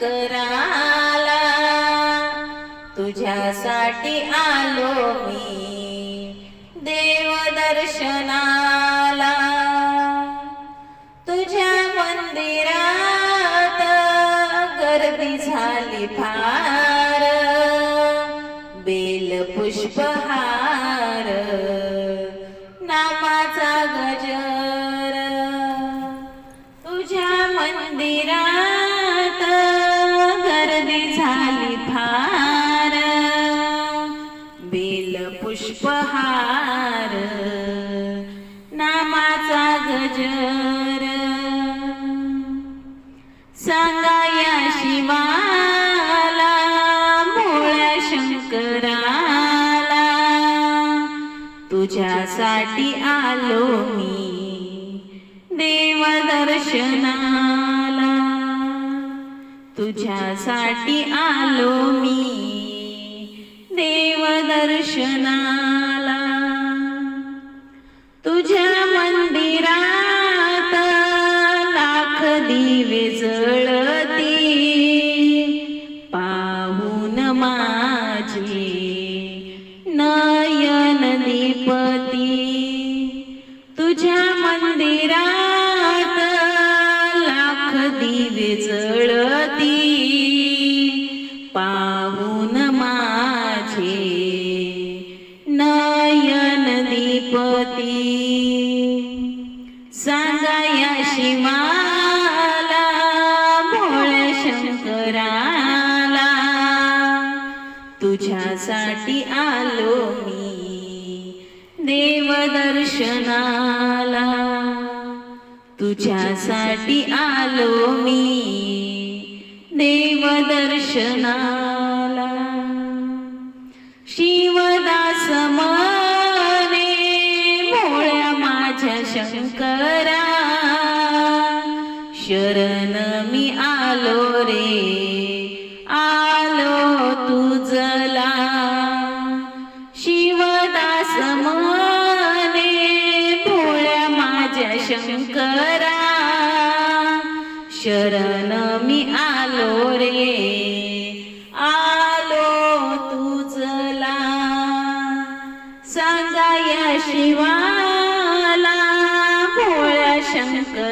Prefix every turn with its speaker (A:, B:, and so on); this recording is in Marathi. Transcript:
A: शंकराला तुझ्यासाठी आलो मी देवदर्शनाला तुझ्या मंदिरात गर्दी झाली फार. बेल पुष्पहार नामाचा गजर. पुष्पहार नामाचा गजर. सांगा या शिवाला भोळ्या शंकराला तुझ्यासाठी आलो मी देवदर्शनाला. तुझ्यासाठी आलो मी दर्शनाला. तुझ्या मंदिरात लाख दिवे जळती पाहून माझे नयन दीपती तुझ्या मंदिरात दीपती सांगा या शिवाला शंकराला तुझ्यासाठी आलो मी देवदर्शनाला. तुझ्यासाठी आलो मी देवदर्शना शंकरा शरण मी आलो रे. आलो तुझला. शिवदास मने भोळ्या माझ्या शंकरा शरण मी आलो रे. आलो तुझला. सांगा या शिवा